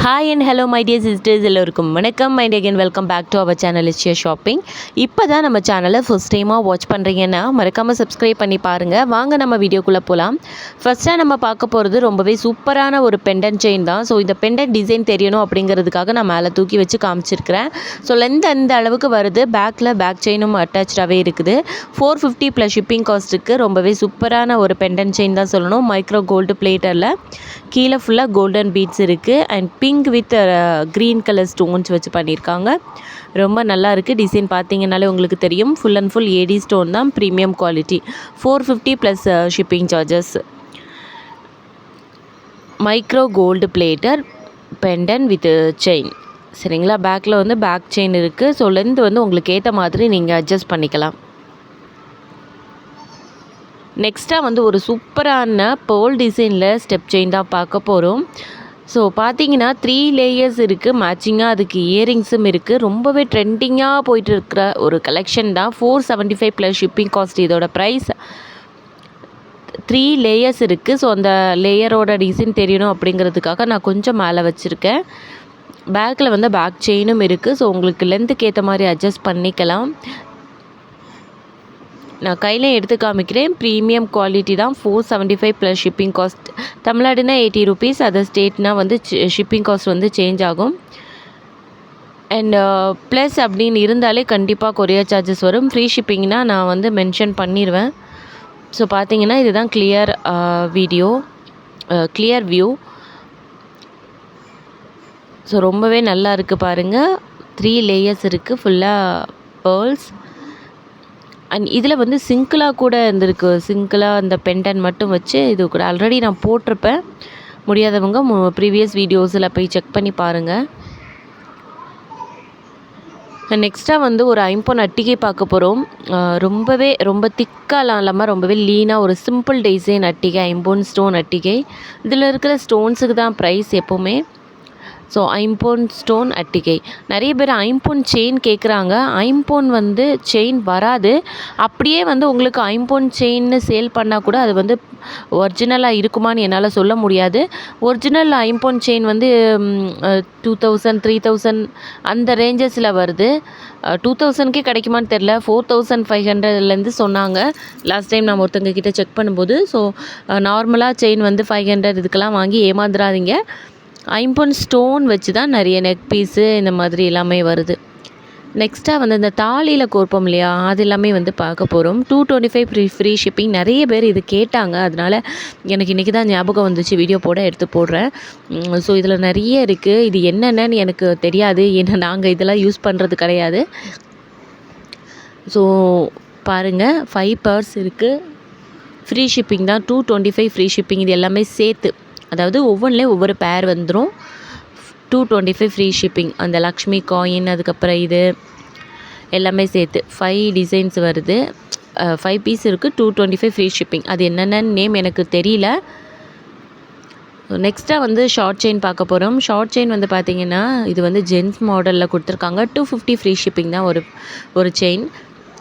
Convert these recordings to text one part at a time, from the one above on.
Hi and hello my dear sisters எல்லோருக்கும் வணக்கம். Mind again welcome back to our channel இச்சியர் shopping இப்போ தான் நம்ம சேனலை ஃபஸ்ட் டைமாக வாட்ச் பண்ணுறீங்கன்னா மறக்காமல் சப்ஸ்கிரைப் பண்ணி பாருங்கள் வாங்க நம்ம வீடியோக்குள்ளே போகலாம் ஃபஸ்ட்டாக நம்ம பார்க்க போகிறது ரொம்பவே சூப்பரான ஒரு பெண்டன் செயின் தான். ஸோ இந்த பெண்டன் டிசைன் தெரியணும் அப்படிங்கிறதுக்காக நான் மேலே தூக்கி வச்சு காமிச்சிருக்கிறேன். ஸோ லென்த் அந்த அளவுக்கு வருது. பேக்கில் பேக் செயினும் அட்டாச்சாகவே இருக்குது. ஃபோர் ஃபிஃப்டி ப்ளஸ் ஷிப்பிங் காஸ்ட்டுக்கு ரொம்பவே சூப்பரான ஒரு பெண்டன் செயின் தான் சொல்லணும். மைக்ரோ கோல்டு பிளேட்டரில் கீழே ஃபுல்லாக கோல்டன் பீட்ஸ் இருக்குது and pink with green colour stones வச்சு பண்ணியிருக்காங்க. ரொம்ப நல்லா இருக்குது டிசைன் பார்த்தீங்கனாலே உங்களுக்கு தெரியும். Full and full AD stone தான். Premium quality four fifty plus shipping charges micro gold plated pendant with chain சரிங்களா? பேக்கில் வந்து பேக் செயின் இருக்குது ஸோ லென்த் வந்து உங்களுக்கு ஏற்ற மாதிரி நீங்கள் அட்ஜஸ்ட் பண்ணிக்கலாம். நெக்ஸ்ட்டாக வந்து ஒரு சூப்பரான பேர்ல் டிசைனில் ஸ்டெப் செயின் தான் பார்க்க போகிறோம் ஸோ பார்த்தீங்கன்னா த்ரீ லேயர்ஸ் இருக்குது மேட்சிங்காக அதுக்கு இயரிங்ஸும் இருக்குது ரொம்பவே ட்ரெண்டிங்காக போயிட்டு இருக்கிற ஒரு கலெக்ஷன் தான். Four seventy five plus shipping cost இதோட ப்ரைஸ் த்ரீ லேயர்ஸ் இருக்குது ஸோ அந்த லேயரோட டிசைன் தெரியணும் அப்படிங்கிறதுக்காக நான் கொஞ்சம் மேலே வச்சுருக்கேன். பேக்கில் வந்து பேக் செயினும் இருக்குது ஸோ உங்களுக்கு லென்த்துக்கு ஏற்ற மாதிரி அட்ஜஸ்ட் பண்ணிக்கலாம். நான் கையில் எடுத்து காமிக்கிறேன். ப்ரீமியம் குவாலிட்டி தான். Four seventy five plus shipping cost தமிழ்நாடுனா eighty rupees other ஸ்டேட்னால் வந்து ஷிப்பிங் காஸ்ட் வந்து சேஞ்ச் ஆகும். அண்ட் ப்ளஸ் uh, அப்படின்னு இருந்தாலே கண்டிப்பாக கொரியர் சார்ஜஸ் வரும். ஃப்ரீ ஷிப்பிங்னால் நான் வந்து மென்ஷன் பண்ணிடுவேன் ஸோ பார்த்தீங்கன்னா இதுதான் clear video clear view so ரொம்பவே நல்லா இருக்குது பாருங்கள் த்ரீ லேயர்ஸ் இருக்குது ஃபுல்லாக பேர்ல்ஸ் அண்ட் இதில் வந்து சிங்கிளாக கூட இருந்திருக்கு. சிங்கிளாக அந்த பென்டன் மட்டும் வச்சு இது கூட ஆல்ரெடி நான் போட்டிருப்பேன். முடியாதவங்க ப்ரீவியஸ் வீடியோஸில் போய் செக் பண்ணி பாருங்கள் நெக்ஸ்ட்டாக வந்து ஒரு ஐம்பொன் அட்டிகை பார்க்க போகிறோம் ரொம்பவே ரொம்ப திக்காலாம் இல்லாமல் ரொம்பவே லீனாக ஒரு சிம்பிள் டிசைன் அட்டிகை ஐம்பொன் ஸ்டோன் அட்டிகை. இதில் இருக்கிற ஸ்டோன்ஸுக்கு தான் ப்ரைஸ் எப்போவுமே. ஸோ ஐம்பொன் ஸ்டோன் அட்டிகை. நிறைய பேர் ஐம்பொன் செயின் கேட்குறாங்க ஐம்பொன் வந்து செயின் வராது. அப்படியே வந்து உங்களுக்கு ஐம்பொன் செயின்னு சேல் பண்ணால் கூட அது வந்து ஒரிஜினலாக இருக்குமான்னு என்னால் சொல்ல முடியாது. ஒரிஜினல் ஐம்பொன் செயின் வந்து டூ தௌசண்ட் த்ரீ தௌசண்ட் அந்த ரேஞ்சஸில் வருது. டூ தௌசண்ட்கே கிடைக்குமான்னு தெரில ஃபோர் தௌசண்ட் ஃபைவ் ஹண்ட்ரட்லேருந்து சொன்னாங்க. லாஸ்ட் டைம் நான் ஒருத்தங்க கிட்டே செக் பண்ணும்போது ஸோ நார்மலாக செயின் வந்து ஃபைவ் ஹண்ட்ரட் இதுக்கெல்லாம் வாங்கி ஏமாந்துடாதீங்க ஐம்பொன் ஸ்டோன் வச்சு தான் நிறைய நெக் பீஸு இந்த மாதிரி எல்லாமே வருது. நெக்ஸ்ட்டாக வந்து இந்த தாலியில் கோர்ப்போம் இல்லையா? அது எல்லாமே வந்து பார்க்க போகிறோம் two twenty five free free shipping நிறைய பேர் இது கேட்டாங்க. அதனால் எனக்கு இன்றைக்கி தான் ஞாபகம் வந்துச்சு. வீடியோ போட எடுத்து போடுறேன். ஸோ இதில் நிறைய இருக்குது இது என்னென்னு எனக்கு தெரியாது. ஏன்னா நாங்கள் இதெல்லாம் யூஸ் பண்ணுறது கிடையாது. ஸோ பாருங்கள் ஃபைவ் பர்ஸ் இருக்குது ஃப்ரீ ஷிப்பிங் தான். Two twenty five free shipping இது எல்லாமே சேர்த்து. அதாவது ஒவ்வொன்றிலையும் ஒவ்வொரு பேர் வந்துடும் two twenty five free shipping அந்த லக்ஷ்மி காயின் அதுக்கப்புறம் இது எல்லாமே சேர்த்து ஃபைவ் டிசைன்ஸ் வருது. ஃபைவ் பீஸ் இருக்குது two twenty five free shipping அது என்னென்ன நேம் எனக்கு தெரியல. நெக்ஸ்ட்டாக வந்து ஷார்ட் செயின் பார்க்க போகிறோம் ஷார்ட் செயின் வந்து பார்த்திங்கன்னா இது வந்து ஜென்ஸ் மாடலில் கொடுத்துருக்காங்க. டூ ஃபிஃப்டி ஃப்ரீ ஷிப்பிங் தான் ஒரு ஒரு செயின்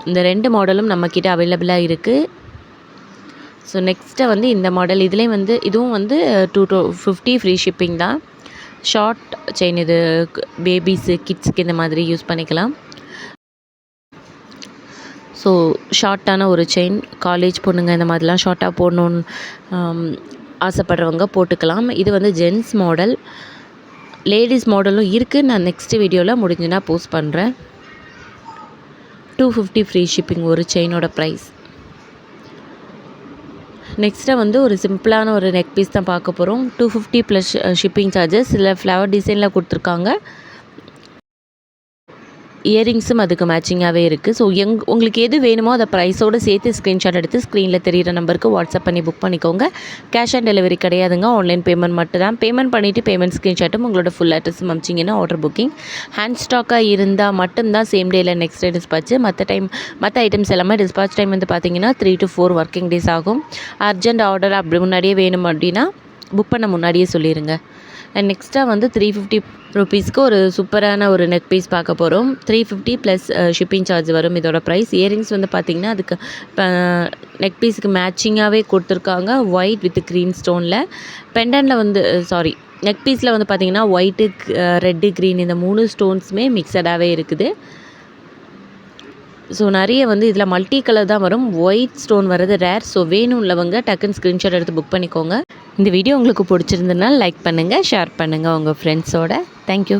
இந்த ரெண்டு மாடலும் நம்மக்கிட்ட அவைலபிளாக இருக்குது ஸோ நெக்ஸ்ட்டு வந்து இந்த மாடல் இதுலேயும் வந்து இதுவும் வந்து two two fifty free shipping தான். ஷார்ட் செயின் இது பேபிஸு கிட்ஸுக்கு இந்த மாதிரி யூஸ் பண்ணிக்கலாம். ஸோ ஷார்ட்டான ஒரு செயின் காலேஜ் பொண்ணுங்க இந்த மாதிரிலாம் ஷார்ட்டாக போடணுன்னு um, ஆசைப்படுறவங்க போட்டுக்கலாம். இது வந்து ஜென்ஸ் மாடல் லேடிஸ் மாடலும் இருக்குது நான் நெக்ஸ்ட் வீடியோவில் முடிஞ்சுன்னா போஸ்ட் பண்ணுறேன் டூ ஃபிஃப்டி ஃப்ரீ ஷிப்பிங் ஒரு செயினோட ப்ரைஸ் நெக்ஸ்ட்டாக வந்து ஒரு சிம்பிளான ஒரு நெக் பீஸ் தான் பார்க்க போகிறோம் two fifty plus shipping charges இல்லை ஃப்ளவர் டிசைனில் கொடுத்துருக்காங்க. இயரிங்ஸும் அதுக்கு மேட்சிங்காகவே இருக்குது ஸோ எங் உங்களுக்கு எது வேணுமோ அதை ப்ரைஸோடு சேர்த்து ஸ்க்ரீன்ஷாட் எடுத்து ஸ்க்ரீனில் தெரிகிற நம்பருக்கு வாட்ஸ்அப் பண்ணி புக் பண்ணிக்கோங்க. கேஷ் ஆன் டெலிவரி கிடையாதுங்க. ஆன்லைன் பேமெண்ட் மட்டும் தான் பேமெண்ட் பண்ணிவிட்டு பேமெண்ட் ஸ்க்ரீன்ஷாட்டும் உங்களோட ஃபுல் அட்ரஸ் அமிச்சிங்கன்னா ஆர்டர் புக்கிங் ஹேண்ட் ஸ்டாக்காக இருந்தால் மட்டும்தான் சேம் டேயில் நெக்ஸ்ட் டே டிஸ்பாச்சு மற்ற டைம் மற்ற ஐட்டம்ஸ் எல்லாமே டிஸ்பாச் டைம் வந்து பார்த்திங்கன்னா three to four working days ஆகும். அர்ஜென்ட் ஆர்டர் அப்படி முன்னாடியே வேணும் அப்படின்னா புக் பண்ண முன்னாடியே சொல்லிடுங்க அண்ட் நெக்ஸ்ட்டாக வந்து த்ரீ ஃபிஃப்டி ருபீஸ்க்கு ஒரு சூப்பரான ஒரு நெக் பீஸ் பார்க்க போகிறோம் three fifty plus shipping charge வரும். இதோட ப்ரைஸ் இயரிங்ஸ் வந்து பார்த்திங்கன்னா அதுக்கு நெக் பீஸுக்கு மேட்சிங்காகவே கொடுத்துருக்காங்க. ஒயிட் வித் க்ரீன் ஸ்டோனில் பெண்டனில் வந்து சாரி நெக் பீஸில் வந்து பார்த்திங்கன்னா ஒயிட்டு ரெட்டு uh, க்ரீன் இந்த மூணு ஸ்டோன்ஸுமே மிக்சடாகவே இருக்குது. ஸோ நிறைய வந்து இதில் மல்டி கலர் தான் வரும். ஒயிட் ஸ்டோன் வர்றது ரேர் ஸோ வேணும் உள்ளவங்க டக்குன்னு ஸ்க்ரீன்ஷாட் எடுத்து புக் பண்ணிக்கோங்க. இந்த வீடியோ உங்களுக்கு பிடிச்சிருந்ததுனால லைக் பண்ணுங்கள் ஷேர் பண்ணுங்கள் உங்கள் ஃப்ரெண்ட்ஸோட தேங்க்யூ